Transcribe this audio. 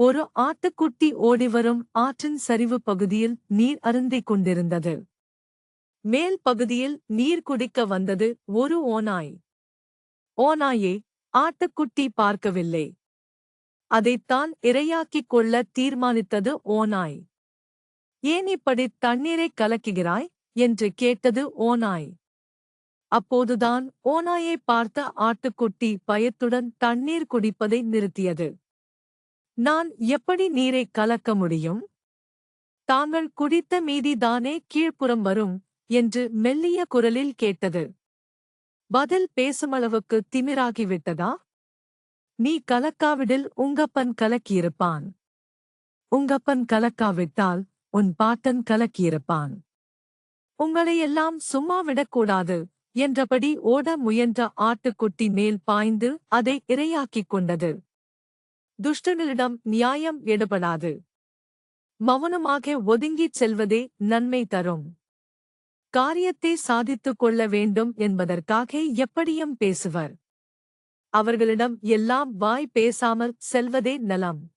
ஒரு ஆட்டுக்குட்டி ஓடிவரும் ஆற்றின் சரிவு பகுதியில் நீர் அருந்திக் கொண்டிருந்தது. மேல் பகுதியில் நீர் குடிக்க வந்தது ஒரு ஓநாய். ஓநாயே ஆட்டுக்குட்டி பார்க்கவில்லை. அதைத்தான் இரையாக்கிக் கொள்ள தீர்மானித்தது ஓநாய். ஏன் இப்படி தண்ணீரைக் கலக்குகிறாய்? என்று கேட்டது ஓநாய். அப்போதுதான் ஓநாயை பார்த்த ஆட்டுக்குட்டி பயத்துடன் தண்ணீர் குடிப்பதை நிறுத்தியது. நான் எப்படி நீரை கலக்க முடியும்? தாங்கள் குடித்த மீதிதானே கீழ்ப்புறம் வரும்? என்று மெல்லிய குரலில் கேட்டது. பதில் பேசுமளவுக்கு திமிராகிவிட்டதா? நீ கலக்காவிடில் உங்கப்பன் கலக்கியிருப்பான். உங்கப்பன் கலக்காவிட்டால் உன் பாட்டன் கலக்கியிருப்பான். உங்களையெல்லாம் சும்மா விடக்கூடாது என்றபடி ஓட முயன்ற ஆட்டுக்குட்டி மேல் பாய்ந்து அதை இரையாக்கிக் கொண்டது. துஷ்டனிடம் நியாயம் எடுபடாது மௌனமாக ஒதுங்கிச் செல்வதே நன்மை தரும். காரியத்தை சாதித்துக் கொள்ள வேண்டும் என்பதற்காக எப்படியும் பேசுவர். அவர்களிடம் எல்லாம் வாய் பேசாமல் செல்வதே நலம்.